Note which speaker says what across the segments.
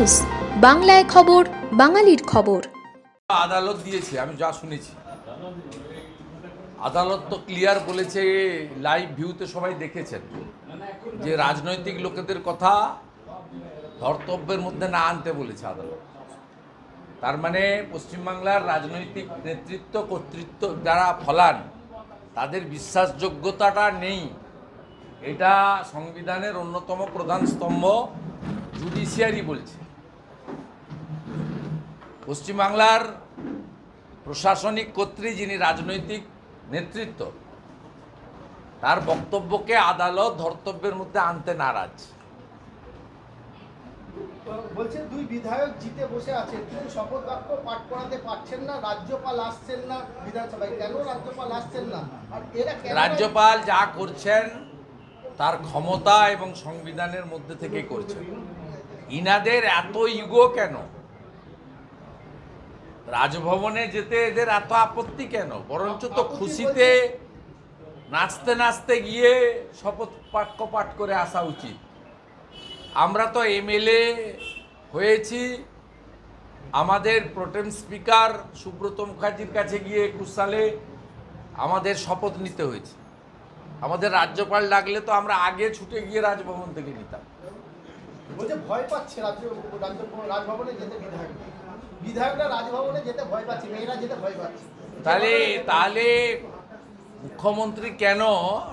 Speaker 1: News, বাংলায় খবর, বাঙালির খবর।
Speaker 2: আদালত দিয়েছে, আমি যা শুনেছি। আদালত তো ক্লিয়ার বলেছে লাইভ ভিউতে সবাই দেখেছেন। যে রাজনৈতিক লোকেদের কথা ধর্তব্যের মধ্যে না আনতে বলেছে আদালত। তার মানে পশ্চিমবাংলার রাজনৈতিক নেতৃত্ব, কর্তৃত্ব যারা ফলান, তাদের বিশ্বাসযোগ্যতাটা নেই। এটা সংবিধানের অন্যতম প্রধান স্তম্ভ জুডিশিয়ারি বলছে। পশ্চিমবাংলার প্রশাসনিক কর্ত্রী যিনি রাজনৈতিক নেতৃত্ব তার বক্তব্যকে আদালত ধর্তব্যের মধ্যে আনতে নারাজ।
Speaker 3: বলছে দুই বিধায়ক জিতে বসে আছে কিন্তু শপথ বাক্য পাঠ করাতে পারছেন না রাজ্যপাল আসছেন না বিধানসভায়। কেন রাজ্যপাল আসছেন না? আর এরা
Speaker 2: রাজ্যপাল যা করছেন তার ক্ষমতা এবং সংবিধানের মধ্যে থেকে করছেন। ইনাদের এত ইগো কেন? রাজভবনে যেতে এদের এত আপত্তি কেন? বরঞ্চ তো খুশিতে নাচতে নাচতে গিয়ে শপথ বাক্য পাঠ করে আসা উচিত। আমরা তো এমএলএ হয়েছি। আমাদের প্রোটেম স্পিকার সুব্রত মুখার্জির কাছে গিয়ে একুশ সালে আমাদের শপথ নিতে হয়েছে। আমাদের রাজ্যপাল ডাকলে তো আমরা আগে ছুটে গিয়ে রাজভবন থেকে নিতাম।
Speaker 3: ভয় পাচ্ছে রাজ্য রাজ্য রাজভবনে যেতে বিধায়করা রাজভবনে যেতে ভয় পাচ্ছে মেয়েরা যেতে ভয় পাচ্ছে।
Speaker 2: তাহলে তাহলে মুখ্যমন্ত্রী কেন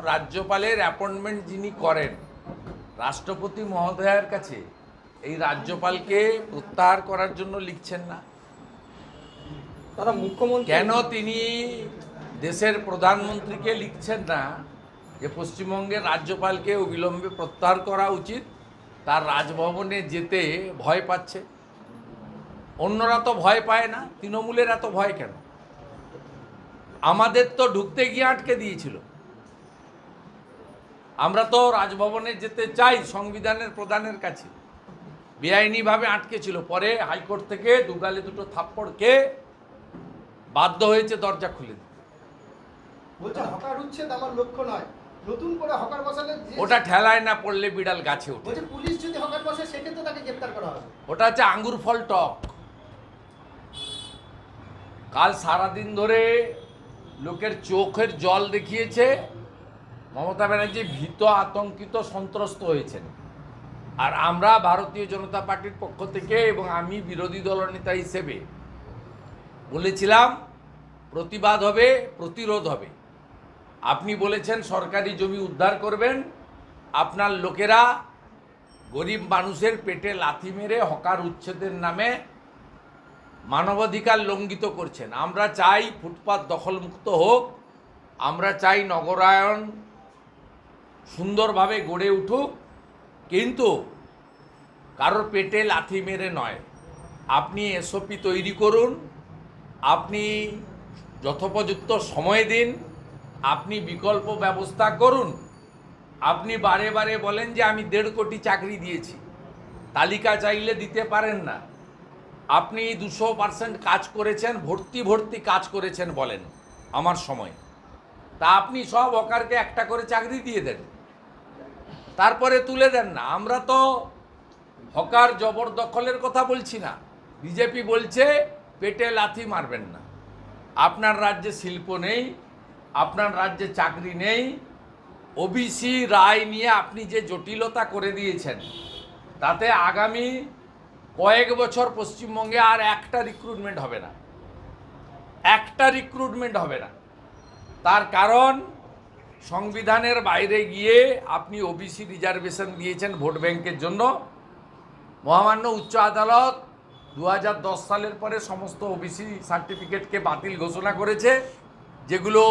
Speaker 2: রাজ্যপালের অ্যাপয়েন্টমেন্ট যিনি করেন রাষ্ট্রপতি মহোদয়ের কাছে এই রাজ্যপালকে প্রত্যাহার করার জন্য লিখছেন না?
Speaker 4: তারা মুখ্যমন্ত্রী
Speaker 2: কেন তিনি দেশের প্রধানমন্ত্রীকে লিখছেন না যে পশ্চিমবঙ্গের রাজ্যপালকে অবিলম্বে প্রত্যাহার করা উচিত তার রাজভবনে যেতে ভয় পাচ্ছে? অন্যরা তো ভয় পায় না তৃণমূলের এত ভয় কেন? আমাদের তো ঢুকতে গিয়ে আটকে দিয়েছিল। আমরা তো রাজভবনে যেতে চাই সংবিধানের প্রধানের কাছে। বেআইনিভাবে আটকে ছিল। পরে হাইকোর্ট থেকে দুগালে দুটো থাপ্পড়কে বাধ্য হয়েছে দরজা খুলে দিতে।
Speaker 3: বলছে হকার উচ্ছেদ আমার লক্ষ্য নয়। নতুন করে হকার বসালে
Speaker 2: ওটা ঠেলায় না পড়লে বিড়াল গাছে ওঠে।
Speaker 3: পুলিশ যদি হকার বসে সেক্ষেত্রে তাকে গ্রেপ্তার করা হবে।
Speaker 2: ওটা হচ্ছে আঙ্গুর ফল টক। কাল সারাদিন ধরে লোকের চোখের জল দেখিয়েছে। মমতা ব্যানার্জি ভীত, আতঙ্কিত, সন্ত্রস্ত হয়েছেন। আর আমরা ভারতীয় জনতা পার্টির পক্ষ থেকে এবং আমি বিরোধী দলনেতা হিসেবে বলেছিলাম, প্রতিবাদ হবে, প্রতিরোধ হবে। আপনি বলেছেন সরকারি জমি উদ্ধার করবেন। আপনার লোকেরা গরিব মানুষের পেটে লাথি মেরে হকার উচ্ছেদের নামে মানবাধিকার লঙ্ঘিত করছেন। আমরা চাই ফুটপাত দখলমুক্ত হোক, আমরা চাই নগরায়ন সুন্দরভাবে গড়ে উঠুক, কিন্তু কারোর পেটে লাথি মেরে নয়। আপনি এসওপি তৈরি করুন, আপনি যথোপযুক্ত সময় দিন, আপনি বিকল্প ব্যবস্থা করুন। আপনি বারে বারে বলেন যে আমি দেড় কোটি চাকরি দিয়েছি। তালিকা চাইলে দিতে পারেন না। আপনি দুশো পার্সেন্ট কাজ করেছেন, ভর্তি ভর্তি কাজ করেছেন বলেন আমার সময়। তা আপনি সব হকারকে একটা করে চাকরি দিয়ে দেন। তারপরে তুলে দেন না। আমরা তো হকার জবরদখলের কথা বলছি না। বিজেপি বলছে, পেটে লাথি মারবেন না। আপনার রাজ্যে শিল্প নেই, আপনার রাজ্যে চাকরি নেই, ওবিসি রায় নিয়ে আপনি যে জটিলতা করে দিয়েছেন, তাতে আগামী কয়েক বছর পশ্চিমবঙ্গে আর একটা রিক্রুটমেন্ট হবে না। একটা রিক্রুটমেন্ট হবে না। তার কারণ, সংবিধানের বাইরে গিয়ে আপনি ওবিসি রিজার্ভেশন দিয়েছেন ভোট ব্যাংকের জন্য। মহামান্য উচ্চ আদালত দু হাজার দশ সালের পরে সমস্ত ওবিসি সার্টিফিকেটকে বাতিল ঘোষণা করেছে, যেগুলো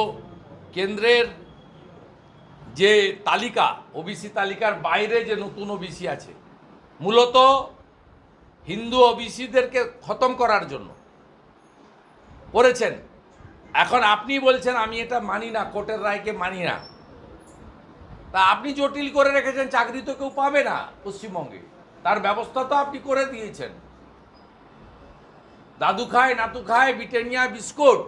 Speaker 2: কেন্দ্রের যে তালিকা ওবিসি তালিকার বাইরে যে নতুন ওবিসি আছে। মূলত হিন্দু ওবিসিদেরকে খতম করার জন্য। করেছেন। এখন আপনি বলছেন, আমি এটা মানি না, কোর্টের রায়কে মানি না। তা আপনি জটিল করে রেখেছেন, চাকরি তো কেউ পাবে না পশ্চিমবঙ্গে। তার ব্যবস্থা তো আপনি করে দিয়েছেন। দাদু খায়, নাতু খায়, ব্রিটানিয়া বিস্কুট।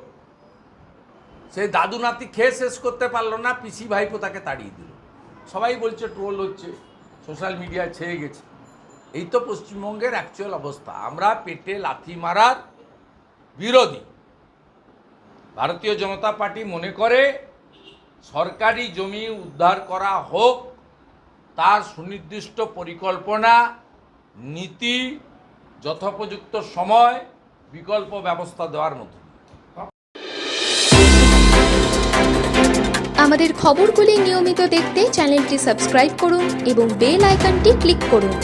Speaker 2: সে দাদু নাতি খেয়ে শেষ করতে পারল না, পিসি ভাইপো তাকে তাড়িয়ে দিল। সবাই বলছে, ট্রোল হচ্ছে। সোশ্যাল মিডিয়ায় ছেয়ে গেছে। এই তো পশ্চিমবঙ্গের অ্যাকচুয়াল অবস্থা। আমরা পেটে লাথি মারার বিরোধী। ভারতীয় জনতা পার্টি মনে করে, সরকারি জমি উদ্ধার করা হোক, তার সুনির্দিষ্ট পরিকল্পনা, নীতি, যথোপযুক্ত সময়, বিকল্প ব্যবস্থা দেওয়ার মতো।
Speaker 1: আমাদের খবরগুলি নিয়মিত দেখতে চ্যানেলটি সাবস্ক্রাইব করুন এবং বেল আইকনটি ক্লিক করুন।